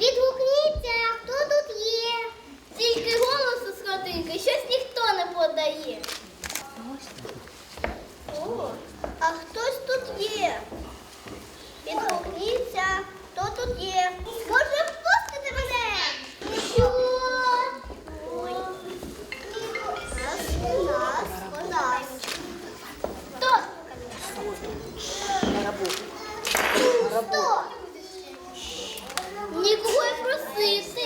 Відгукніться, хто тут є. Тільки голосу з хатинки щось ніхто не подає. О, а хтось тут є. Відгукніться, хто тут є. Може, впустити мене? Ну що? Ой. Нас, нас, нікого й просити.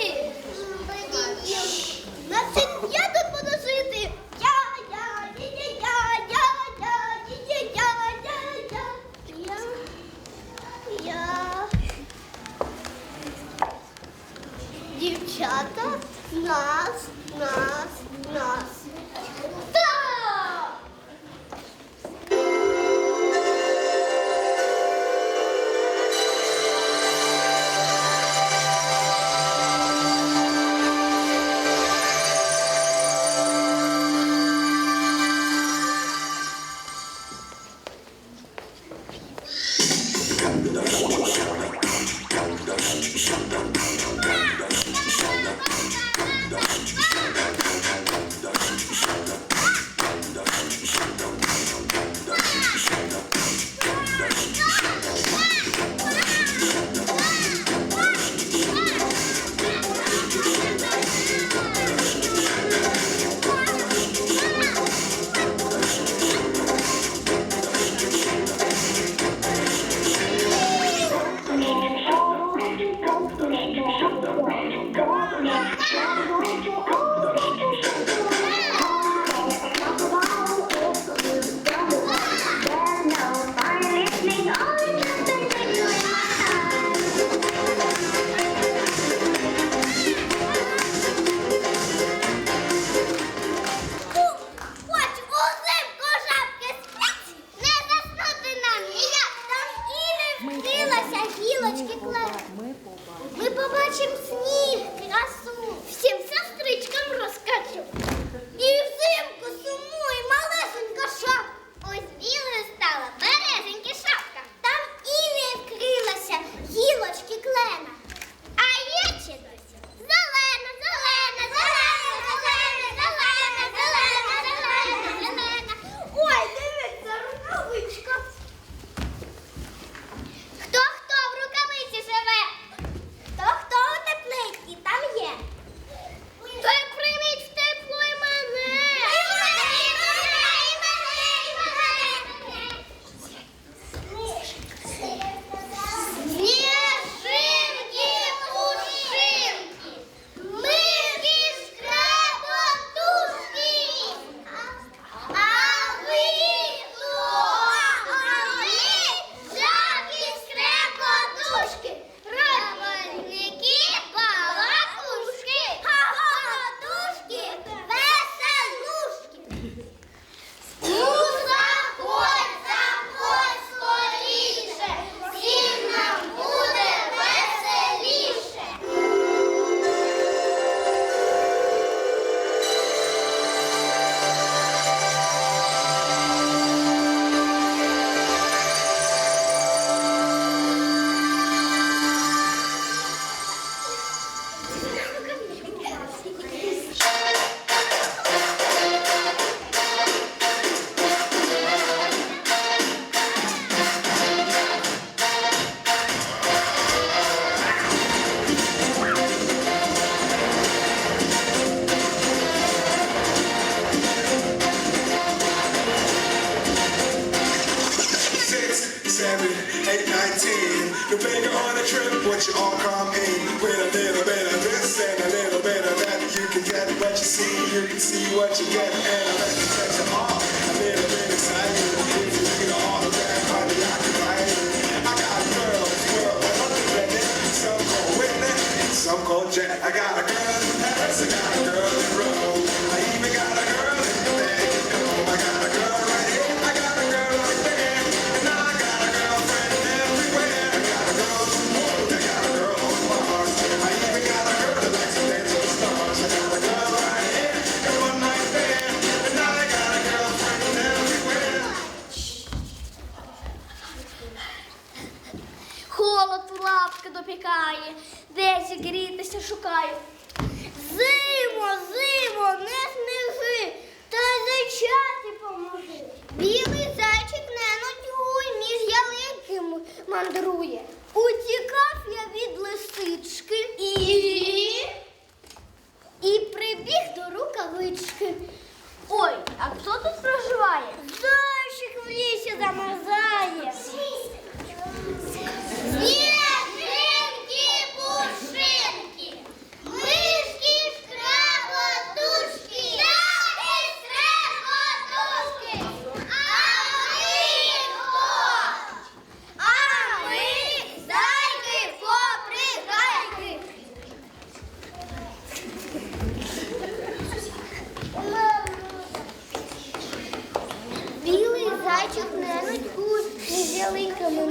what you see, you can see what you get, and I'm architecture all.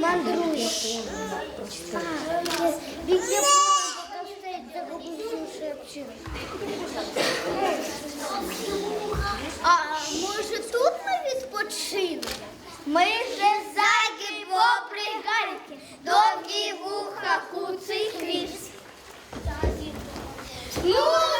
мандруешь. Ведь я А може тут ми відпочили? Ми вже зайки попри гальки, довгі вуха, куций хвіст. Ну,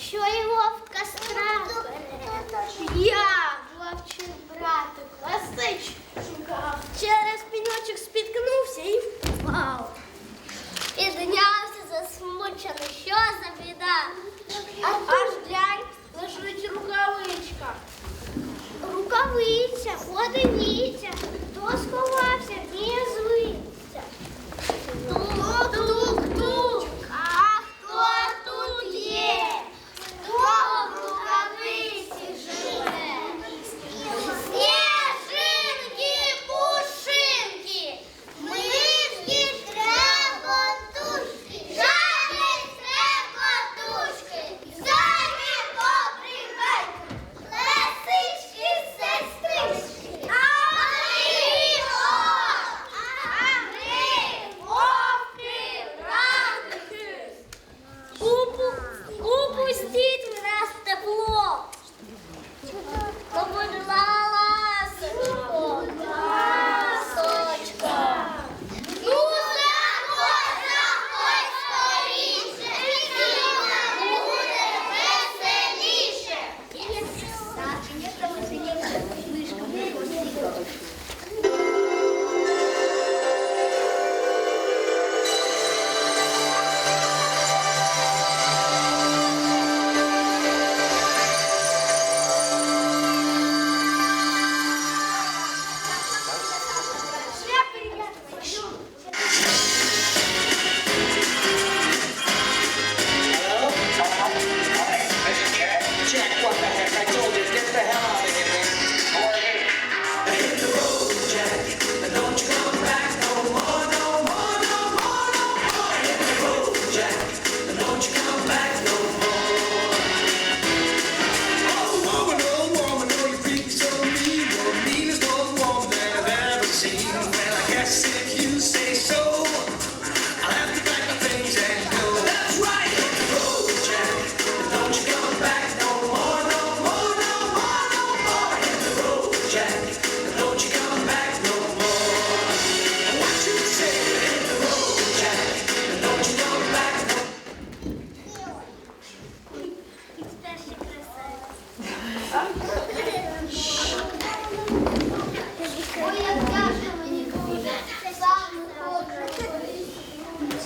що і вовка страх. Я вовчий братик ласич. Через піньочок спіткнувся і впав. Піднявся засмучений, що за біда. Аж глянь, лежить рукавичка. Рукавиця, одиниця, то сховає.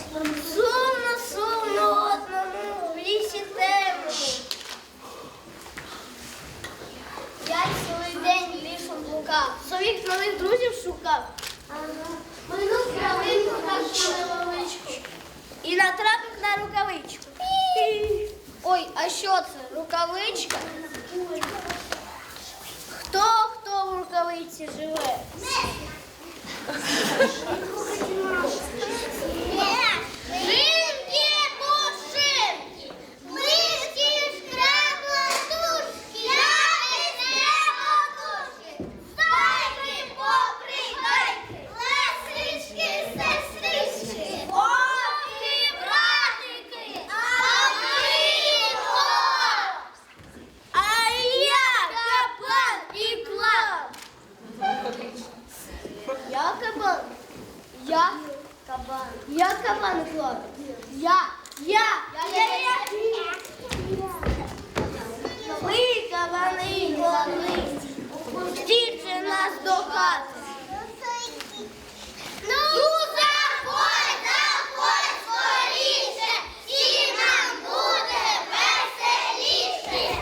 Сумно, сумно одному в лісі темно. Я цілий день лісом блукав, своїх нових друзів шукав. Минув травинку на рукавичку. І натрапив на рукавичку. Ой, а що це? Рукавичка? Хто хто в рукавиці живе? до хати. Ну заходь, заходь скоріше, і нам буде веселіше.